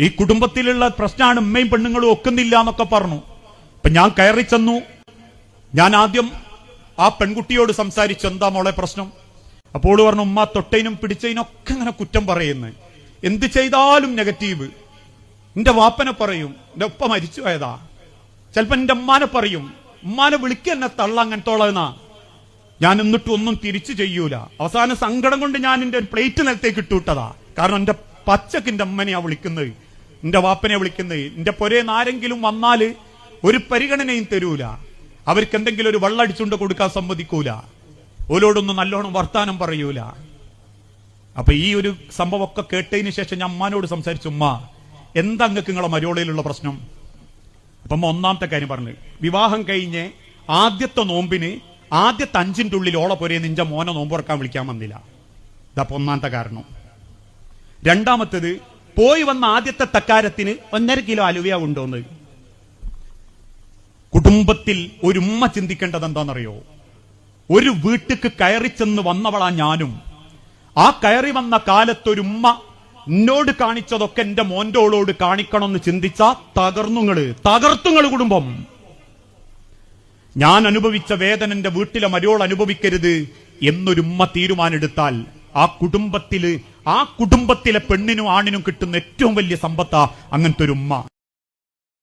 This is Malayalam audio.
ഈ കുടുംബത്തിലുള്ള പ്രശ്നമാണ് ഉമ്മയും പെണ്ണുങ്ങളും ഒക്കുന്നില്ല എന്നൊക്കെ പറഞ്ഞു. അപ്പൊ ഞാൻ കയറി ചെന്നു. ഞാൻ ആദ്യം ആ പെൺകുട്ടിയോട് സംസാരിച്ചു. എന്താ മോളെ പ്രശ്നം? അപ്പോൾ പറഞ്ഞു ഉമ്മ തൊട്ടതിനും പിടിച്ചതിനും ഒക്കെ കുറ്റം പറയുന്നു. എന്ത് ചെയ്താലും നെഗറ്റീവ്. എന്റെ വാപ്പനെ പറയും എന്റെ ഉപ്പ മരിച്ചു പോയതാ. ചിലപ്പോ എന്റെ ഉമ്മാനെ പറയും ഉമ്മാനെ വിളിക്കുക എന്നെ തള്ള അങ്ങനത്തോളെന്നാ. ഞാൻ എന്നിട്ട് ഒന്നും തിരിച്ചു ചെയ്യൂല. അവസാന സങ്കടം കൊണ്ട് ഞാൻ എന്റെ ഒരു പ്ലേറ്റ് നിലത്തേക്ക് ഇട്ടുവിട്ടതാ കാരണം എന്റെ പച്ചക്കിന്റെ അമ്മനെയാ വിളിക്കുന്നത്. എന്റെ വാപ്പനെ വിളിക്കുന്നത് എന്റെ പൊരേന്ന് ആരെങ്കിലും വന്നാൽ ഒരു പരിഗണനയും തരൂല. അവർക്ക് എന്തെങ്കിലും ഒരു വെള്ളടിച്ചുകൊണ്ട് കൊടുക്കാൻ സമ്മതിക്കൂല. ഓലോടൊന്നും നല്ലോണം വർത്താനം പറയൂല. അപ്പൊ ഈ ഒരു സംഭവമൊക്കെ കേട്ടതിന് ശേഷം ഞാൻ അമ്മാനോട് സംസാരിച്ചു ഉമ്മ എന്താ അങ്ങക്ക് നിങ്ങളെ മരോളയിലുള്ള പ്രശ്നം? അപ്പൊ അമ്മ ഒന്നാമത്തെ കാര്യം പറഞ്ഞു വിവാഹം കഴിഞ്ഞ് ആദ്യത്തെ നോമ്പിന് ആദ്യത്തെ അഞ്ചിന്റെ ഉള്ളിൽ ഓളെ പോരെ നിഞ്ച മോനെ നോമ്പ് ഉറക്കാൻ വിളിക്കാൻ വന്നില്ല. ഇതപ്പൊ ഒന്നാമത്തെ കാരണം. രണ്ടാമത്തത് പോയി വന്ന ആദ്യത്തെ തക്കാരത്തിന് ഒന്നര കിലോ അലുവ ഉണ്ടോന്ന്. കുടുംബത്തിൽ ഒരു ഉമ്മ ചിന്തിക്കേണ്ടത് എന്താണെന്നറിയോ ഒരു വീട്ടിക്ക് കയറി ചെന്ന് വന്നവളാ ഞാനും. ആ കയറി വന്ന കാലത്തൊരുമ്മ എന്നോട് കാണിച്ചതൊക്കെ എന്റെ മോന്റോളോട് കാണിക്കണമെന്ന് ചിന്തിച്ച തകർന്നുങ്ങൾ തകർത്തുങ്ങൾ കുടുംബം. ഞാൻ അനുഭവിച്ച വേദന എന്റെ വീട്ടിലെ മരോൾ അനുഭവിക്കരുത് എന്നൊരുമ്മ തീരുമാനെടുത്താൽ ആ കുടുംബത്തിൽ ആ കുടുംബത്തിലെ പെണ്ണിനും ആണിനും കിട്ടുന്ന ഏറ്റവും വലിയ സമ്പത്താ അങ്ങനത്തെ ഒരു ഉമ്മ.